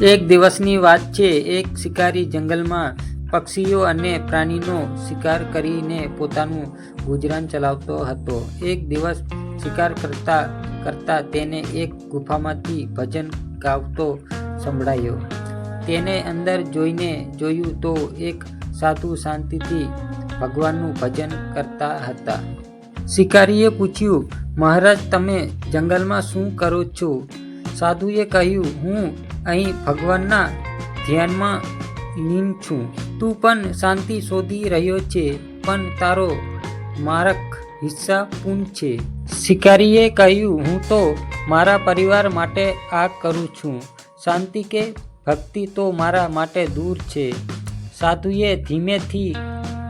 એક દિવસની વાત છે, એક શિકારી જંગલમાં પક્ષીઓ અને પ્રાણીનો શિકાર કરીને પોતાનું ગુજરાન ચલાવતો હતો. એક દિવસ શિકાર કરતા કરતા તેને એક ગુફામાંથી ભજન ગાવતો સંભળાયો. તેને અંદર જોઈને જોયું તો એક સાધુ શાંતિથી ભગવાનનું ભજન કરતા હતા. શિકારીએ પૂછ્યું, મહારાજ, તમે જંગલમાં શું કરો છો? સાધુએ કહ્યું, હું અહીં ભગવાનના ધ્યાનમાં લીન છું. તું પણ શાંતિ શોધી રહ્યો છે, પણ તારો મારક હિસ્સા પૂર્ણ છે. શિકારીએ કહ્યું, હું તો મારા પરિવાર માટે આ કરું છું. શાંતિ કે ભક્તિ તો મારા માટે દૂર છે. સાધુએ ધીમેથી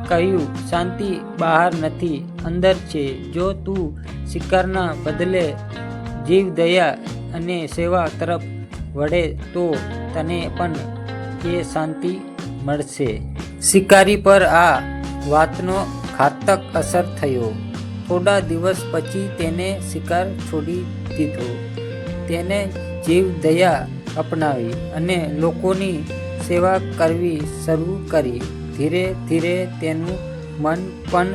કહ્યું, શાંતિ બહાર નથી, અંદર છે. જો તું શિકારના બદલે જીવ દયા અને સેવા તરફ વળે તો તને પણ એ શાંતિ મળશે. શિકારી પર આ વાતનો ઘાતક અસર થયો. થોડા દિવસ પછી તેને શિકાર છોડી દીધો. તેને જીવ દયા અપનાવી અને લોકોની સેવા કરવી શરૂ કરી. ધીરે ધીરે તેનું મન પણ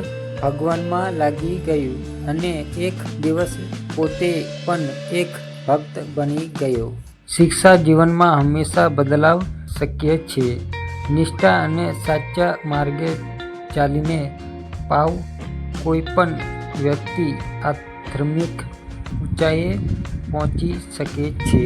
ભગવાનમાં લાગી ગયું અને એક દિવસ પોતે પણ એક ભક્ત બની ગયો. શિક્ષા જીવનમાં હંમેશા બદલાવ શક્ય છે. નિષ્ઠા અને સાચા માર્ગે ચાલીને પાવ કોઈ પણ વ્યક્તિ આધ્યાત્મિક ઊંચાઈએ પહોંચી શકે છે.